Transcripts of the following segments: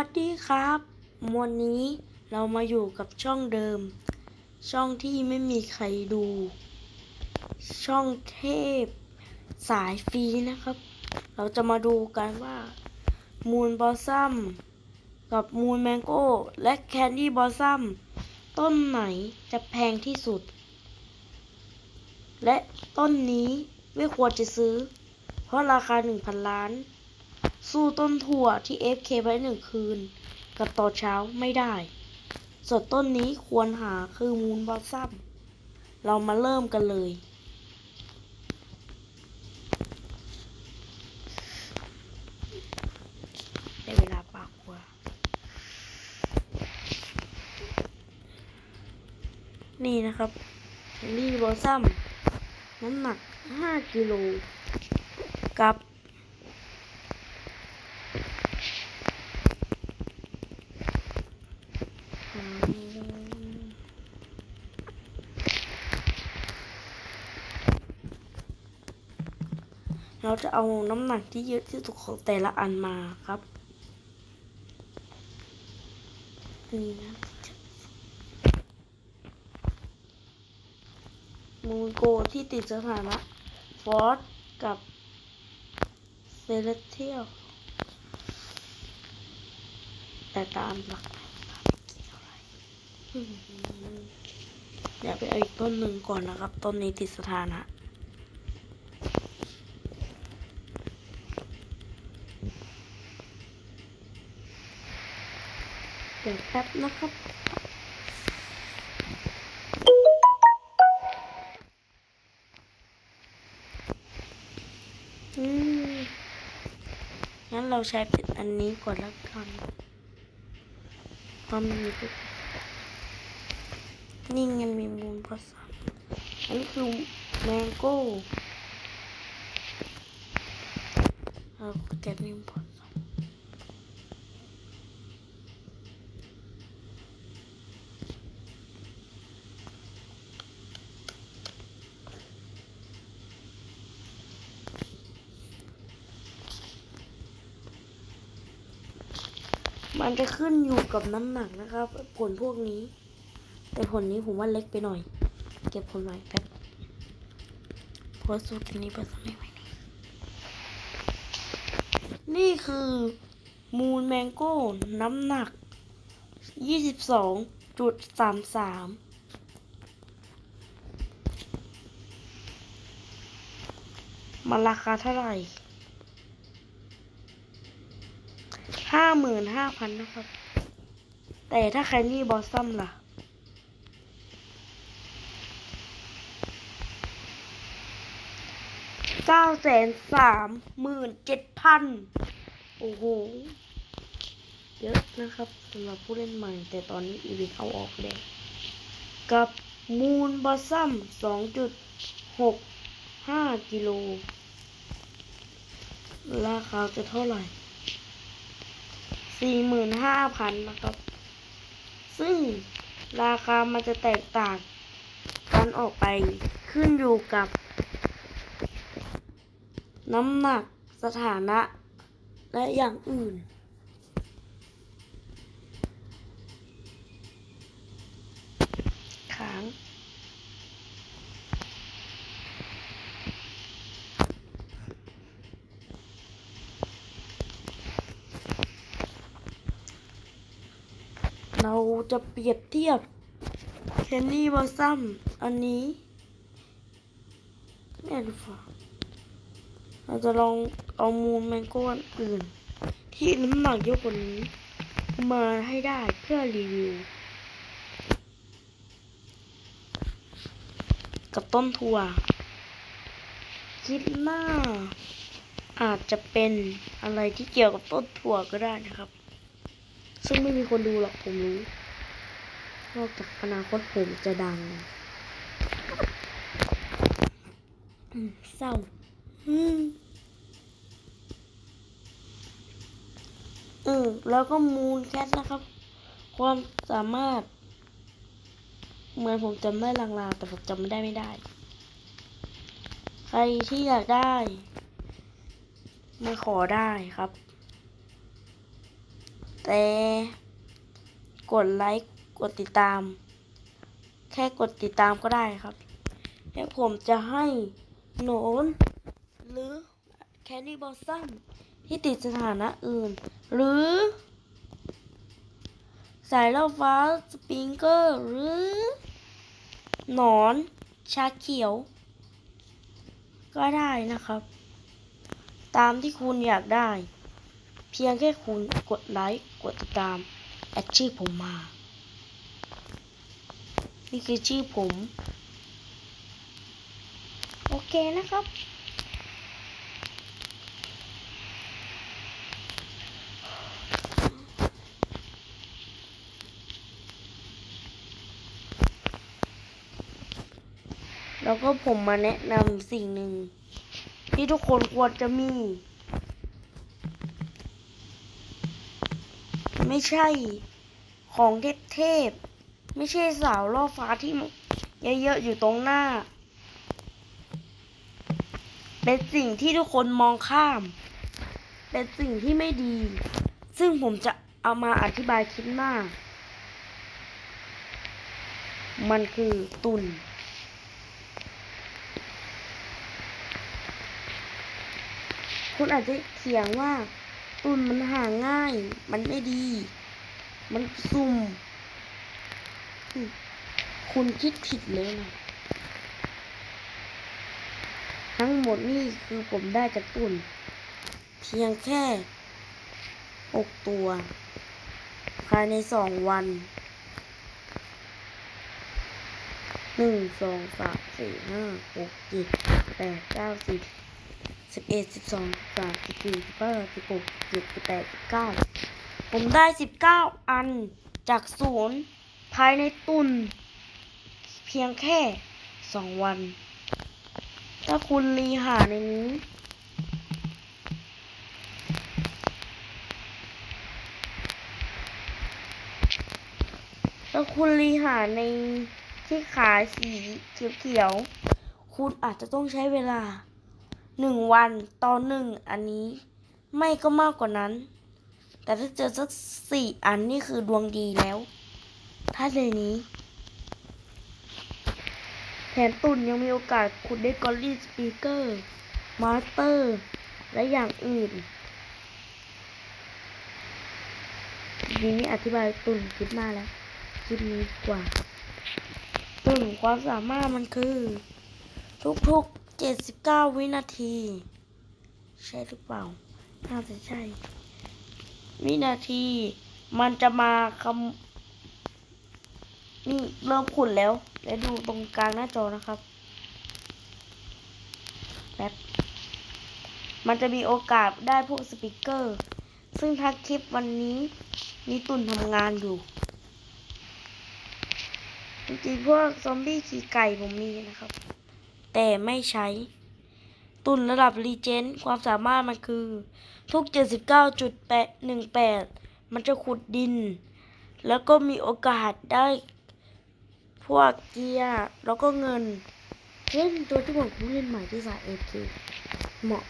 วัสดีครับ วันนี้เรามาอยู่กับช่องเดิม ช่องที่ไม่มีใครดู ช่องเทพสายฟรีนะครับ เราจะมาดูกันว่า มูนบอสซัมกับมูนแมงโก้และแคนดี้บอสซัมต้นไหนจะแพงที่สุด และต้นนี้ไม่ควรจะซื้อ เพราะราคา 1,000 ล้าน สู้ต้นถั่วที่ FK ไว้หนึ่งคืน กับต่อเช้าไม่ได้ ส่วนต้นนี้ควรหาคือมูนบอสซัมเรามาเริ่มกันเลยได้เวลาปากวัวนี่นะครับรีบอสซัมน้ำหนัก 5 กิโลกับ เราจะเอาน้ำหนักที่เยอะที่สุดของแต่ละอันมาครับนี่นะมูโกที่ติดสถานะฟอสกับเซเลเทียลแต่ตามหลักอืมเดี๋ยวไปเอาอีกต้นหนึ่งก่อนนะครับ ต้นนี้ติดสถานะ ดี๋ยวแป๊บนะครับอืมงั้นเราใช้เป็นอันนี้ก่อนแล้วกันเพรามมีดนี่ไงมีมูลผสมอันนี้คือแมงโก้เราแกะมีผส มันจะขึ้นอยู่กับน้ำหนักนะครับ ผลพวกนี้ แต่ผลนี้ผมว่าเล็กไปหน่อย เก็บผลไว้แป๊บเพราะสูตรนี้ผสมไม่ไหวนี่นี่คือมูนแมงโก้ น้ำหนัก 22.33มันราคาเท่าไหร่ ห้าหมื่นห้าพันนะครับ แต่ถ้าใครนี่บอสซัมล่ะ เก้าแสนสามหมื่นเจ็ดพัน โอ้โห เยอะนะครับสำหรับผู้เล่นใหม่ แต่ตอนนี้อีวิทเอาออกแล้วกับมูนบอสซัมสองจุดหกห้ากิโล ราคาจะเท่าไหร่ สี่หมื่นห้าพันนะครับ ซึ่งราคามันจะแตกต่างกันออกไปขึ้นอยู่กับ น้ำหนักสถานะและอย่างอื่น ค้าง เราจะเปรียบเทียบแคนนี่บอสซัมอันนี้ไม่รู้ฟ้าเราจะลองเอามูลแมงโก้อนอื่น ที่น้ำหนักเยอะกว่านี้มาให้ได้เพื่อรีวิว กับต้นถั่วคิดหน้าอาจจะเป็นอะไรที่เกี่ยวกับต้นถั่วก็ได้นะครับ ซึ่งไม่มีคนดูหรอกผมรู้ นอกจากอนาคตผมจะดังเศร้าอือแล้วก็มูนแคทนะครับ ความสามารถ เหมือนผมจำได้ลางๆ แต่ผมจำไม่ได้ไม่ได้ ใครที่อยากได้ มาขอได้ครับ แต่ กดไลค์กดติดตาม แค่กดติดตามก็ได้ครับแล้วผมจะให้โหนนหรือแค n รี่บอสซัมที่ติดสถานะอื่น หรือ สายล่อฟ้าสปริงเกอร์ หรือ หนอนชาเขียว ก็ได้นะครับ ตามที่คุณอยากได้ เพียงแค่คุณกดไลค์กดติดตามแอดชื่อผมมา นี่คือชื่อผม โอเคนะครับ แล้วก็ผมมาแนะนำสิ่งหนึ่งที่ทุกคนควรจะมี ไม่ใช่ของเทพๆไม่ใช่สาวล่อฟ้าที่เยอะๆอยู่ตรงหน้า เป็นสิ่งที่ทุกคนมองข้าม เป็นสิ่งที่ไม่ดี ซึ่งผมจะเอามาอธิบายคลิปหน้า มันคือตุนคุณอาจจะเถียงว่า ตุนมันหาง่าย มันไม่ดี มันซุ่ม คุณคิดผิดเลยนะ ทั้งหมดนี่คือผมได้จากตุนเพียงแค่หกตัว ภายในสองวันหนึ่งสองสามสี่ห้าหกเจ็ดแปดเก้าสิบ สิบเอ็ดสิบสองสิบสามสิบสี่สิบห้าสิบหกสิบเจ็ดสิบแปดสิบเก้าผมได้สิบเก้าอันจากศูนย์ภายในตุน เพียงแค่สองวัน ถ้าคุณรีหาในนี้ ถ้าคุณรีหาในที่ขาสีเขียวๆคุณอาจจะต้องใช้เวลา หนึ่งวันต่อหนึ่งอันนี้ ไม่ก็มากกว่านั้น แต่ถ้าเจอสักสี่อันนี่คือดวงดีแล้ว ถ้าในนี้ แถมตุนยังมีโอกาสขุดได้กอลลี่สปีกเกอร์ มาสเตอร์ และอย่างอื่นทีนี้อธิบายตุนคลิปหน้าแล้วคลิปนี้ดีกว่าตุนความสามารถมันคือ ทุกๆ 79วินาที ใช่หรือเปล่า น่าจะใช่ วินาที มันจะมาคำนี่เริ่มขุดแล้ว แล้วดูตรงกลางหน้าจอนะครับแป๊บมันจะมีโอกาสได้พวกสปิเกอร์ ซึ่งทักคลิปวันนี้มีตุนทำงานอยู่ จริงๆพวกซอมบี้ขี่ไก่ผมมีนะครับ แต่ไม่ใช้ ตุนระดับรีเจนความสามารถมันคือ ทุก 79.18 มันจะขุดดิน แล้วก็มีโอกาสได้พวกเกียร์แล้วก็เงินเล่นตัวที่ผมเล่นใหม่ที่สายเอเคเหมาะ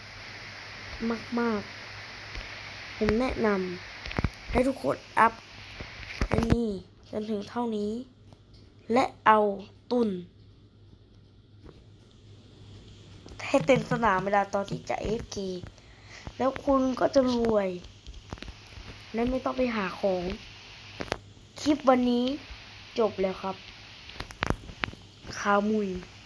มาก ๆ ผมแนะนำให้ทุกคนอัพอันนี้จนถึงเท่านี้ และเอาตุน ให้เต็มสนามเวลาตอนที่จะเอฟกีแล้วคุณก็จะรวย และไม่ต้องไปหาของ คลิปวันนี้จบแล้วครับ คามุย